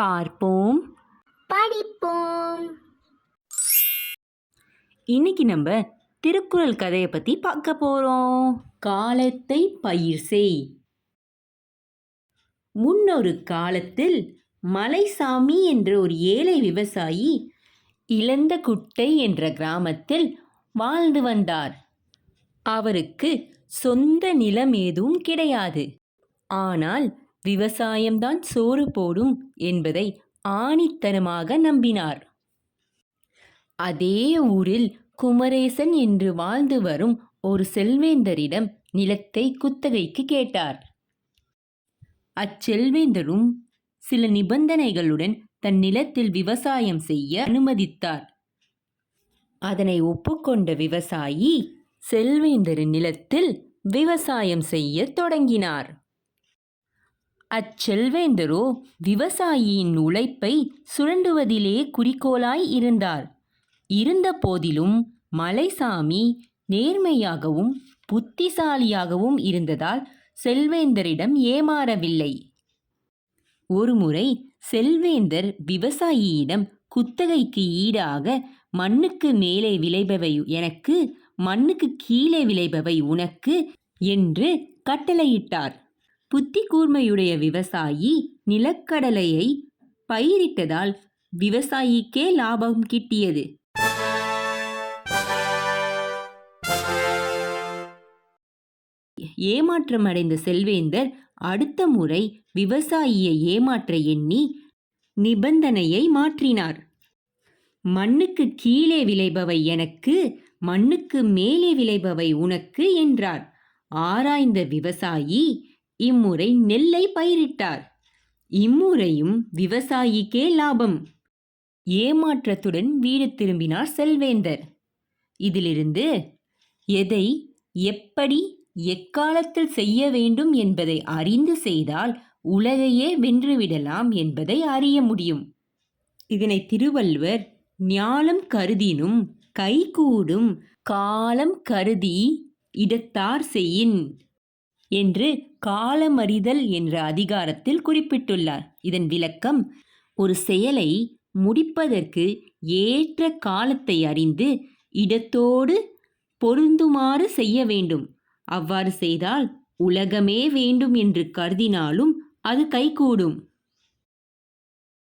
பார்ப்போம். படிப்போம். இன்னைக்கு நம்ம திருக்குறள் கதையை பற்றி பார்க்க போகிறோம் காலத்தை பயிர் செய். முன்னொரு காலத்தில் மலைசாமி என்ற ஒரு ஏழை விவசாயி இளந்த குட்டை என்ற கிராமத்தில் வாழ்ந்து வந்தார். அவருக்கு சொந்த நிலம் ஏதும் கிடையாது. ஆனால் விவசாயம்தான் சோறு போடும் என்பதை ஆணித்தனமாக நம்பினார். அதே ஊரில் குமரேசன் என்று வாழ்ந்து வரும் ஒரு செல்வேந்தரிடம் நிலத்தை குத்தகைக்கு கேட்டார். அச்செல்வேந்தரும் சில நிபந்தனைகளுடன் தன் நிலத்தில் விவசாயம் செய்ய அனுமதித்தார். அதனை ஒப்புக்கொண்ட விவசாயி செல்வேந்தரின் நிலத்தில் விவசாயம் செய்ய தொடங்கினார். அச்செல்வேந்தரோ விவசாயியின் உழைப்பை சுரண்டுவதிலே குறிக்கோளாய் இருந்தார். இருந்த போதிலும் மலைசாமி நேர்மையாகவும் புத்திசாலியாகவும் இருந்ததால் செல்வேந்தரிடம் ஏமாறவில்லை. ஒருமுறை செல்வேந்தர் விவசாயியிடம் குத்தகைக்கு ஈடாக மண்ணுக்கு மேலே விளைபவை எனக்கு மண்ணுக்கு கீழே விளைபவை உனக்கு என்று கட்டளையிட்டார். புத்தி கூர்மையுடைய விவசாயி நிலக்கடலையை பயிரிட்டதால் விவசாயிக்கே லாபம் கிட்டியது. ஏமாற்றம் அடைந்த செல்வேந்தர் அடுத்த முறை விவசாயியை ஏமாற்ற எண்ணி நிபந்தனையை மாற்றினார். மண்ணுக்கு கீழே விளைபவை எனக்கு மண்ணுக்கு மேலே விளைபவை உனக்கு என்றார். ஆராய்ந்த விவசாயி இம்முறை நெல்லை பயிரிட்டார். இம்முறையும் விவசாயிக்கே லாபம். ஏமாற்றத்துடன் வீடு திரும்பினார் செல்வேந்தர். இதிலிருந்து எதை எப்படி எக்காலத்தில் செய்ய வேண்டும் என்பதை அறிந்து செய்தால் உலகையே வென்றுவிடலாம் என்பதை அறிய முடியும். இதனை திருவள்ளுவர் ஞானம் கருதினும் கைகூடும் காலம் கருதி இடத்தார் செய்யின். என்று காலமறிதல் என்ற அதிகாரத்தில் குறிப்பிட்டுள்ளார். இதன் விளக்கம் ஒரு செயலை முடிப்பதற்கு ஏற்ற காலத்தை அறிந்து இடத்தோடு பொருந்துமாறு செய்ய வேண்டும். அவ்வாறு செய்தால் உலகமே வேண்டும் என்று கருதினாலும் அது கைகூடும்.